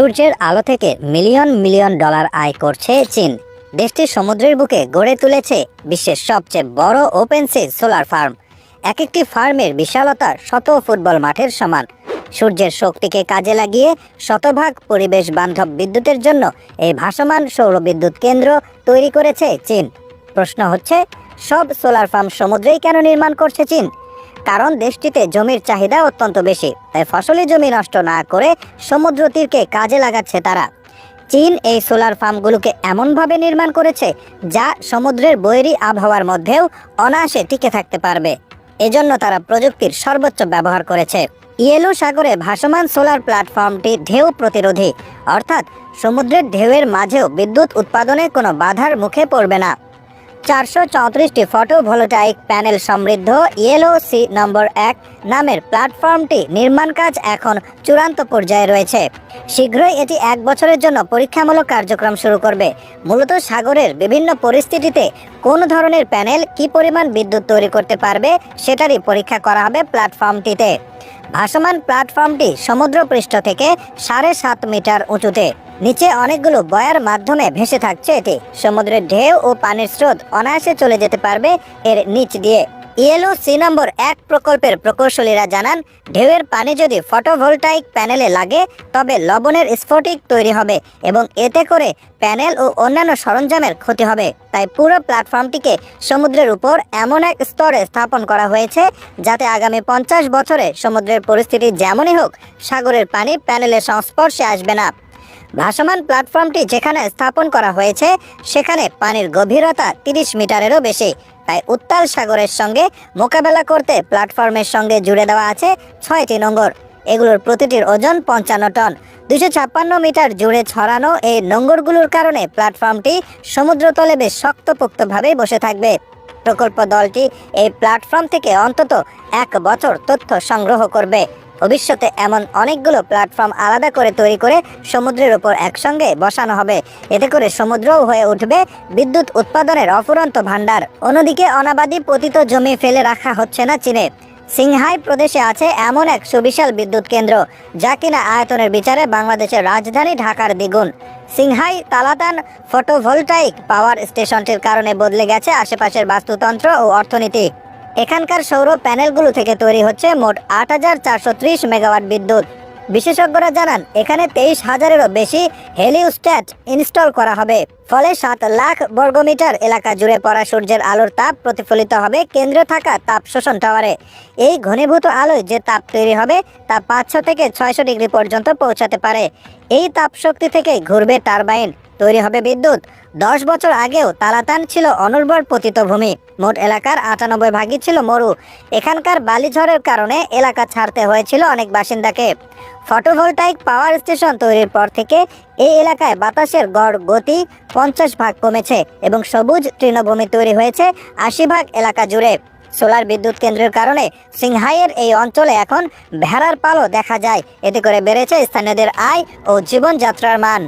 সূর্যের আলো থেকে মিলিয়ন মিলিয়ন ডলার আয় করছে চীন। দেশটি সমুদ্রের বুকে গড়ে তুলেছে বিশ্বের সবচেয়ে বড় ওপেন সি সোলার ফার্ম। এক একটি ফার্মের বিশালতা শত ফুটবল মাঠের সমান। সূর্যের শক্তিকে কাজে লাগিয়ে শতভাগ পরিবেশ বান্ধব বিদ্যুতের জন্য এই ভাসমান সৌর বিদ্যুৎ কেন্দ্র তৈরি করেছে চীন। প্রশ্ন হচ্ছে, সব সোলার ফার্ম সমুদ্রেই কেন নির্মাণ করছে চীন? কারণ দেশটিতে জমির চাহিদা অত্যন্ত বেশি, তাই ফসলি জমি নষ্ট না করে সমুদ্র তীরকে কাজে লাগাচ্ছে তারা। চীন এই সোলার ফার্মগুলোকে এমনভাবে নির্মাণ করেছে যা সমুদ্রের বৈরী আবহাওয়ার মধ্যেও অনায়াসে টিকে থাকতে পারবে। এজন্য তারা প্রযুক্তির সর্বোচ্চ ব্যবহার করেছে। ইয়েলো সাগরে ভাসমান সোলার প্ল্যাটফর্মটি ঢেউ প্রতিরোধী, অর্থাৎ সমুদ্রের ঢেউয়ের মাঝেও বিদ্যুৎ উৎপাদনে কোনো বাধার মুখে পড়বে না। চারশো চৌত্রিশটি ফটোভোলটাইক প্যানেল সমৃদ্ধ। ইয়েলো সি নম্বর এক নামের প্ল্যাটফর্মটি নির্মাণ কাজ এখন চূড়ান্ত পর্যায়ে রয়েছে। শীঘ্রই এটি এক বছরের জন্য পরীক্ষামূলক কার্যক্রম শুরু করবে। মূলত সাগরের বিভিন্ন পরিস্থিতিতে কোন ধরনের প্যানেল কি পরিমাণ বিদ্যুৎ তৈরি করতে পারবে সেটারই পরীক্ষা করা হবে প্ল্যাটফর্মটিতে। ভাসমান প্ল্যাটফর্মটি সমুদ্রপৃষ্ঠ থেকে সাড়ে সাত মিটার উঁচুতে। নিচে অনেকগুলো বয়ার মাধ্যমে ভেসে থাকছে এটি। সমুদ্রের ঢেউ ও পানির স্রোত অনায়াসে চলে যেতে পারবে এর নিচ দিয়ে। ইয়েলো সি নম্বর এক প্রকল্পের প্রকৌশলীরা জানান, ঢেউয়ের পানি যদি ফটোভোল্টাইক প্যানেলে লাগে, তবে লবণের স্ফটিক তৈরি হবে এবং এতে করে প্যানেল ও অন্যান্য সরঞ্জামের ক্ষতি হবে। তাই পুরো প্ল্যাটফর্মটিকে সমুদ্রের উপর এমন এক স্তরে স্থাপন করা হয়েছে, যাতে আগামী পঞ্চাশ বছরে সমুদ্রের পরিস্থিতি যেমনই হোক, সাগরের পানি প্যানেলের সংস্পর্শে আসবে না। ভাসমান প্ল্যাটফর্মটি যেখানে স্থাপন করা হয়েছে, সেখানে পানির গভীরতা তিরিশ মিটারেরও বেশি। তাই উত্তাল সাগরের সঙ্গে মোকাবেলা করতে প্ল্যাটফর্মের সঙ্গে জুড়ে দেওয়া আছে ছয়টি নোঙ্গর। এগুলোর প্রতিটির ওজন পঞ্চান্ন টন। দুশো ছাপ্পান্ন মিটার জুড়ে ছড়ানো এই নোঙ্গরগুলোর কারণে প্ল্যাটফর্মটি সমুদ্রতলে বেশ শক্তপোক্তভাবেই বসে থাকবে। প্রকল্প দলটি এই প্ল্যাটফর্ম থেকে অন্তত এক বছর তথ্য সংগ্রহ করবে। ভবিষ্যতে এমন অনেকগুলো প্ল্যাটফর্ম আলাদা করে তৈরি করে সমুদ্রের ওপর একসঙ্গে বসানো হবে। এতে করে সমুদ্রও হয়ে উঠবে বিদ্যুৎ উৎপাদনের অফুরন্ত ভাণ্ডার। অন্যদিকে অনাবাদী পতিত জমি ফেলে রাখা হচ্ছে না চীনে। সিংহাই প্রদেশে আছে এমন এক সুবিশাল বিদ্যুৎ কেন্দ্র, যা কিনা আয়তনের বিচারে বাংলাদেশের রাজধানী ঢাকার দ্বিগুণ। সিংহাই তালাতান ফটোভোল্টাইক পাওয়ার স্টেশনটির কারণে বদলে গেছে আশেপাশের বাস্তুতন্ত্র ও অর্থনীতি। এখানকার সৌর প্যানেলগুলো থেকে তৈরি হচ্ছে মোট আট হাজার চারশো ত্রিশ মেগাওয়াট বিদ্যুৎ। বিশেষজ্ঞরা জানান, এখানে তেইশ হাজারেরও বেশি হেলিউস্ট্যাট ইনস্টল করা হবে। ফলে সাত লাখ বর্গমিটার এলাকা জুড়ে পড়া সূর্যের আলোর তাপ প্রতিফলিত হবে কেন্দ্রে থাকা তাপ শোষণ টাওয়ারে। এই ঘনীভূত আলোয় যে তাপ তৈরি হবে তা পাঁচশো থেকে ছয়শো ডিগ্রি পর্যন্ত পৌঁছাতে পারে। এই তাপ শক্তি থেকে ঘুরবে টারবাইন। তৈরি হবে বিদ্যুৎ। দশ বছর আগেও তালাতান ছিল অনুর্বর পতিত ভূমি। মোট এলাকার আটানব্বই ভাগই ছিল মরু। এখানকার বালিঝড়ের কারণে এলাকা ছাড়তে হয়েছিল অনেক বাসিন্দাকে। ফটোভোল্টাইক পাওয়ার স্টেশন তৈরির পর থেকে এই এলাকায় বাতাসের গড় গতি পঞ্চাশ ভাগ কমেছে এবং সবুজ তৃণভূমি তৈরি হয়েছে আশি ভাগ এলাকা জুড়ে। সোলার বিদ্যুৎ কেন্দ্রের কারণে সিংহাইয়ের এই অঞ্চলে এখন ভেড়ার পালও দেখা যায়। এতে করে বেড়েছে স্থানীয়দের আয় ও জীবনযাত্রার মান।